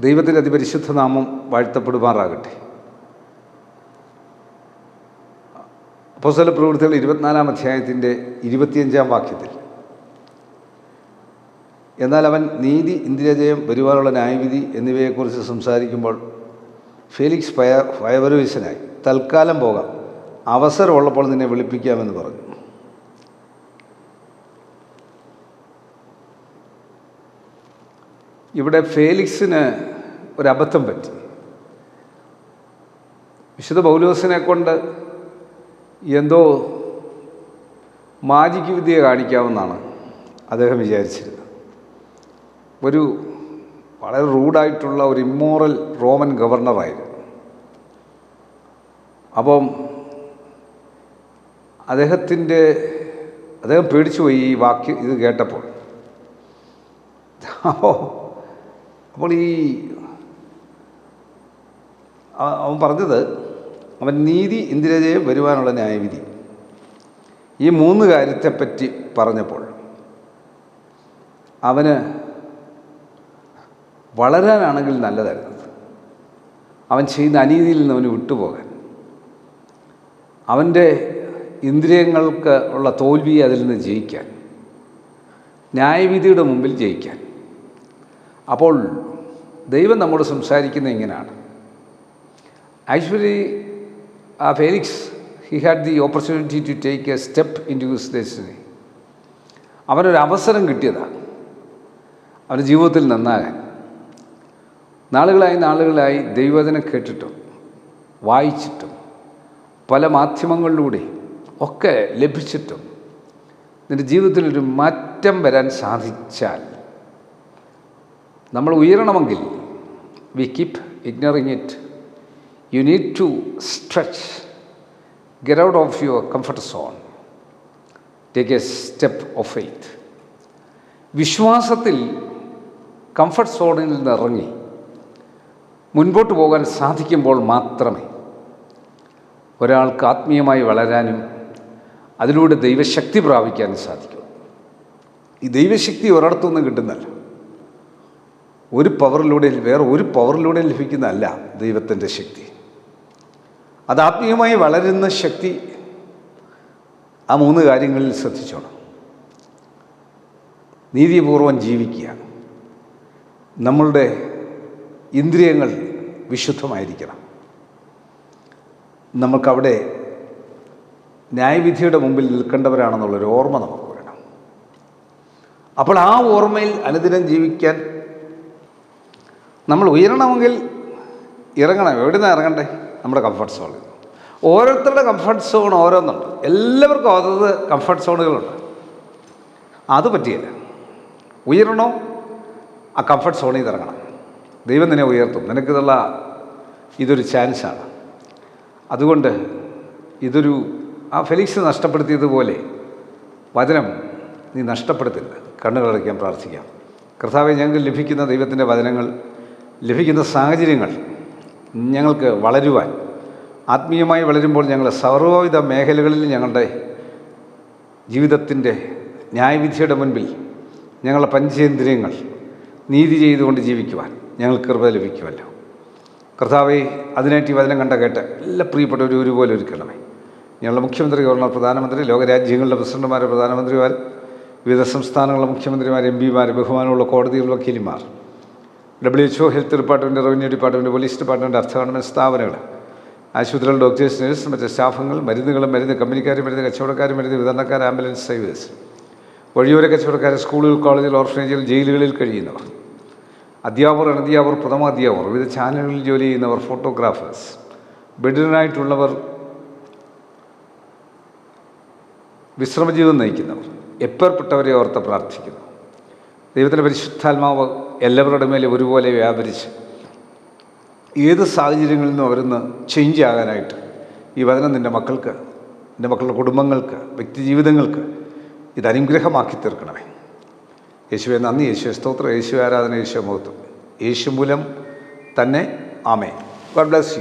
ദൈവത്തിന്റെ അതിപരിശുദ്ധ നാമം വാഴ്ത്തപ്പെടുമാറാകട്ടെ. അപ്പോസ്തല പ്രവൃത്തികൾ ഇരുപത്തിനാലാം അധ്യായത്തിന്റെ ഇരുപത്തിയഞ്ചാം വാക്യത്തിൽ. എന്നാൽ അവൻ നീതി ഇന്ദിരജയം വരുവാനുള്ള ന്യായവിധി എന്നിവയെക്കുറിച്ച് സംസാരിക്കുമ്പോൾ ഫെലിക്സ് ഫയ ഫയവരോയിസനായി തൽക്കാലം പോകാം അവസരമുള്ളപ്പോൾ നിന്നെ വിളിപ്പിക്കാമെന്ന് പറഞ്ഞു. ഇവിടെ ഫേലിക്സിന് ഒരബദ്ധം പറ്റി. വിശുദ്ധ പൗലോസിനെ കൊണ്ട് എന്തോ മാജിക് വിദ്യ കാണിക്കാമെന്നാണ് അദ്ദേഹം വിചാരിച്ചിരുന്നത്. ഒരു വളരെ റൂഡായിട്ടുള്ള ഒരു ഇമ്മോറൽ റോമൻ ഗവർണറായിരുന്നു. അപ്പം അദ്ദേഹത്തിന്റെ അദ്ദേഹം പേടിച്ചുപോയി ഈ വാക്യം ഇത് കേട്ടപ്പോൾ. അപ്പോൾ അപ്പോൾ ഈ അവൻ പറഞ്ഞത് അവൻ നീതി ഇന്ദിരജയെ വരുവാനുള്ള ന്യായവിധി. ഈ മൂന്ന് കാര്യത്തെപ്പറ്റി പറഞ്ഞപ്പോൾ അവന് വളരാനാണെങ്കിൽ നല്ലതായിരുന്നു. അവൻ ചെയ്യുന്ന അനീതിയിൽ നിന്ന് അവന് വിട്ടുപോകാൻ. അവന്റെ ഇന്ദ്രിയങ്ങൾക്ക് ഉള്ള തോൽവി അതിൽ നിന്ന് ജയിക്കാൻ. ന്യായവിധിയുടെ മുമ്പിൽ ജയിക്കാൻ. അപ്പോൾ ദൈവം നമ്മോട് സംസാരിക്കുന്ന ഇങ്ങനെയാണ്. ആക്ച്വലി ആ Felix he had the opportunity to take a step into his destiny അവനൊരു അവസരം കിട്ടിയതാണ് അവന്റെ ജീവിതത്തിൽ നന്നാകാൻ. നാളുകളായി നാളുകളായി ദൈവവചനം കേട്ടിട്ടും വായിച്ചിട്ടും പല മാധ്യമങ്ങളിലൂടെ ഒക്കെ ലഭിച്ചിട്ടും നിന്റെ ജീവിതത്തിലൊരു മാറ്റം വരാൻ സാധിച്ചാൽ നമ്മൾ ഉയരണമെങ്കിൽ we keep ignoring it you need to stretch get out of your comfort zone take a step of faith വിശ്വാസത്തിൽ കംഫർട്ട് സോണിൽ നിന്ന് ഇറങ്ങി. മുൻപോട്ട് പോകാൻ സാധിക്കുമ്പോൾ മാത്രമേ ഒരാൾക്ക് ആത്മീയമായി വളരാനും അതിലൂടെ ദൈവശക്തി പ്രാപിക്കാനും സാധിക്കും. ഈ ദൈവശക്തി ഒരിടത്തുനിന്ന് കിട്ടുന്നല്ല ഒരു പവറിലൂടെ വേറെ ഒരു പവറിലൂടെ ലഭിക്കുന്നതല്ല ദൈവത്തിന്റെ ശക്തി. അത് ആത്മീയമായി വളരുന്ന ശക്തി ആ മൂന്ന് കാര്യങ്ങളിൽ ശ്രദ്ധിച്ചോണം. നീതിപൂർവം ജീവിക്കുക. നമ്മളുടെ ഇന്ദ്രിയങ്ങൾ വിശുദ്ധമായിരിക്കണം. നമുക്കവിടെ ന്യായവിധിയുടെ മുമ്പിൽ നിൽക്കേണ്ടവരാണെന്നുള്ളൊരു ഓർമ്മ നമുക്ക് വേണം അപ്പോൾ ആ ഓർമ്മയിൽ അനുദിനം ജീവിക്കാൻ നമ്മൾ ഉയരണമെങ്കിൽ ഇറങ്ങണം. എവിടെ നിന്ന് ഇറങ്ങണ്ടേ? നമ്മുടെ കംഫർട്ട് സോണിൽ ഓരോരുത്തരുടെ കംഫർട്ട് സോൺ ഓരോന്നുണ്ട്. എല്ലാവർക്കും അതത് കംഫർട്ട് സോണുകളുണ്ട് അത് പറ്റിയില്ല. ഉയരണോ? ആ കംഫർട്ട് സോണിൽ നിന്ന് ഇറങ്ങണം. ദൈവം നിന്നെ ഉയർത്തും. നിനക്കിതുള്ള ഇതൊരു ചാൻസാണ് അതുകൊണ്ട് ഇതൊരു ആ ഫെലിക്സ് നഷ്ടപ്പെടുത്തിയതുപോലെ വചനം നീ നഷ്ടപ്പെടുത്തില്ല കണ്ണുകളടയ്ക്കാൻ പ്രാർത്ഥിക്കാം. കർത്താവെ ഞങ്ങൾക്ക് ലഭിക്കുന്ന ദൈവത്തിന്റെ വചനങ്ങൾ ലഭിക്കുന്ന സാഹചര്യങ്ങൾ ഞങ്ങൾക്ക് വളരുവാൻ ആത്മീയമായി വളരുമ്പോൾ ഞങ്ങൾ സർവവിധ മേഖലകളിൽ ഞങ്ങളുടെ ജീവിതത്തിന്റെ ന്യായവിധിയുടെ മുൻപിൽ ഞങ്ങളുടെ പഞ്ചേന്ദ്രിയങ്ങൾ നീതി ചെയ്തുകൊണ്ട് ജീവിക്കുവാൻ ഞങ്ങൾക്ക് കൃപ ലഭിക്കുമല്ലോ. കർത്താവെ അതിനായിട്ട് ഈ വചനം കണ്ട കേട്ട് എല്ലാ പ്രിയപ്പെട്ടവരും ഒരുപോലെ ഒരുക്കണമേ. ഞങ്ങളുടെ മുഖ്യമന്ത്രി ഗവർണർ പ്രധാനമന്ത്രി ലോകരാജ്യങ്ങളുടെ പ്രസിഡന്റുമാരെ പ്രധാനമന്ത്രിമാർ വിവിധ സംസ്ഥാനങ്ങളുടെ മുഖ്യമന്ത്രിമാർ എം പിമാർ ബഹുമാനമുള്ള കോടതികളുടെ വക്കീലിമാർ W H O health department revenue department police department അർത്ഥ ഗവൺമെന്റ് സ്ഥാപനങ്ങൾ. ആശുപത്രികൾ ഡോക്ടേഴ്സ് നഴ്സ് മറ്റ് സ്റ്റാഫുകൾ മരുന്നുകൾ മരുന്ന് കമ്പനിക്കാർ മരുന്ന് കച്ചവടക്കാർ മരുന്ന് വിതരണക്കാർ ആംബുലൻസ് സർവീസ് വഴിയോര കച്ചവടക്കാർ സ്കൂളുകൾ കോളേജുകൾ ഓർഫനേജുകൾ ജയിലുകളിൽ കഴിയുന്നവർ. അധ്യാപകർ അനധ്യാപകർ പ്രഥമ അധ്യാപകർ വിവിധ ചാനലുകളിൽ ജോലി ചെയ്യുന്നവർ ഫോട്ടോഗ്രാഫേഴ്സ് ബെഡിനായിട്ടുള്ളവർ വിശ്രമജീവിതം നയിക്കുന്നവർ. എപ്പേർപ്പെട്ടവരെ ഓർത്ത് പ്രാർത്ഥിക്കുന്നു. ദൈവത്തിന്റെ പരിശുദ്ധാത്മാവ് എല്ലാവരുടെ മേലെ ഒരുപോലെ വ്യാപരിച്ച് ഏത് സാഹചര്യങ്ങളിൽ നിന്നും അവരൊന്ന് ചേഞ്ച് ആകാനായിട്ട് ഈ വചനം നിന്റെ മക്കൾക്ക് നിന്റെ മക്കളുടെ കുടുംബങ്ങൾക്ക് വ്യക്തി ജീവിതങ്ങൾക്ക് ഇത് അനുഗ്രഹമാക്കി തീർക്കണമേ. യേശുവെ നന്ദി യേശു സ്തോത്രം. യേശു ആരാധന യേശു മുഹത്വം. യേശു മൂലം തന്നെ. ആമേ ഗോഡ് ബ്ലസ് യു.